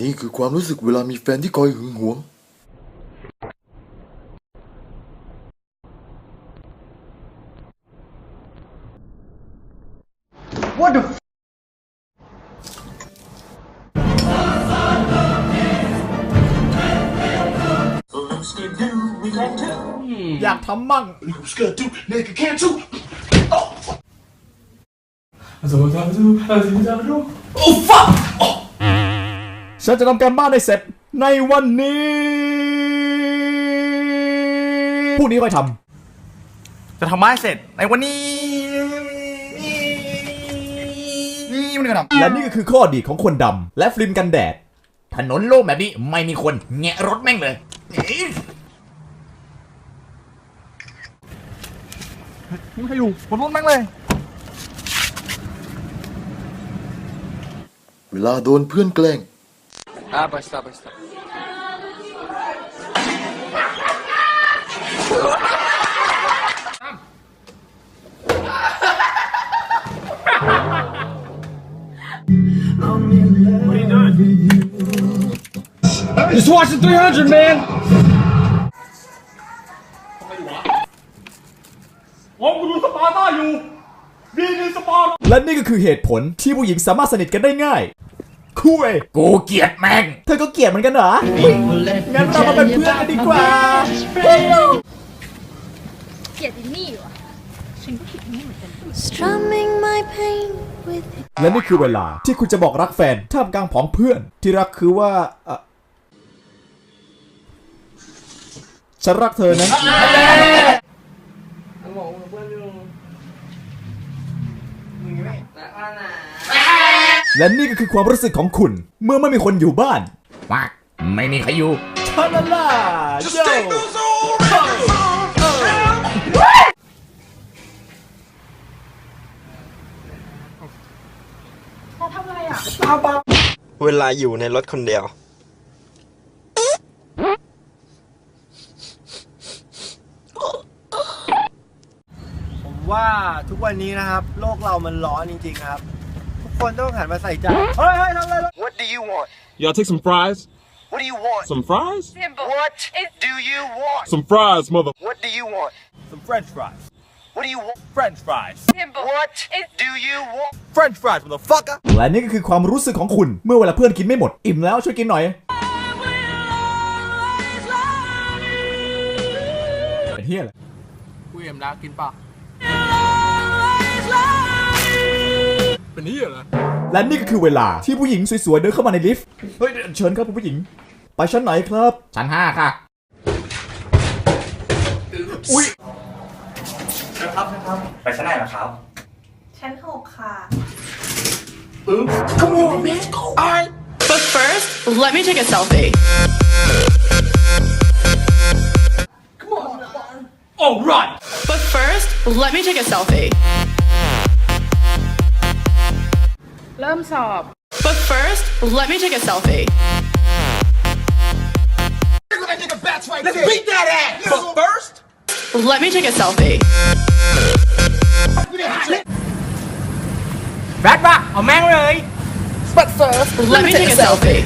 นี่คือความรู้สึกเวลามีแฟนที่คอยหึงหวงอยากทำมั่ง Scared too, nigga can too. ฉันจะทำการบ้านให้เสร็จในวันนี้พรุ่งนี้ค่อยทจะทำไม้เสร็จในวันนี้ นี่มันก็ทำและนี่ก็คือข้อดีของคนดำและฟิล์มกันแดดำถนนโล่งแบบนี้ไม่มีคนแงะรถแม่งเลยไม่ใครอยู่บนรถแม่งเลย เวลาโดนเพื่อนแกล้ง Ah, basta, basta. Just watching 300, man. และนี่ก็คือเหตุผลที่ผู้หญิงสามารถสนิทกันได้ง่าย คุยกูเกลียดแม่ง เธอก็เกลียดเหมือนกันเหรองั้นเรามาเป็นเพื่อนกันดีกว่า เกลียดอินนี่วะฉันก็คิดอย่างนี้เหมือนกัน Strumming my pain with และนี่คือเวลาที่คุณจะบอกรักแฟนท่ามกลางผองเพื่อน ที่รักคือว่าเอ่อฉันรักเธอนะและนี่ก็คือความรู้สึกของคุณ เมื่อไม่มีคนอยู่บ้านมากไม่มีใครอยู่ชาลาลาโยเวลาอยู่ในรถคนเดียว ผมว่าทุกวันนี้นะครับ โลกเรามันร้อนจริงๆครับทุก คนต้องหันมาใส่ใจ เฮ้ยเฮ้ยทำอะไร What do you want Y'all take some fries? What do you want Some fries? What do you want Some fries, mother. What do you want some French fries What do you want French fries What do you want French fries motherfucker และนี่ก็คือความรู้สึกของคุณเมื่อเวลาเพื่อนกินไม่หมด อิ่มแล้วช่วยกินหน่อย เป็นเฮียอะไร กูเอ็มแล้วกินป่ะ และนี่ก็คือเวลาที่ผู้หญิงสวยๆเดินเข้ามาในลิฟต์ เฮ้ยเชิญครับคุณผู้หญิง ไปชั้นไหนครับ ชั้นห้าค่ะไปชั้นไหนล่ะครับ ชั้นหกค่ะ But first, let me take a selfie. Alright. But first, let me take a selfie. เริ่มสอบ But first, let me take a selfie. Let's beat that ass. But first, Let me take a selfie. แบทปะเอาแม่งเลย Let me take a selfie.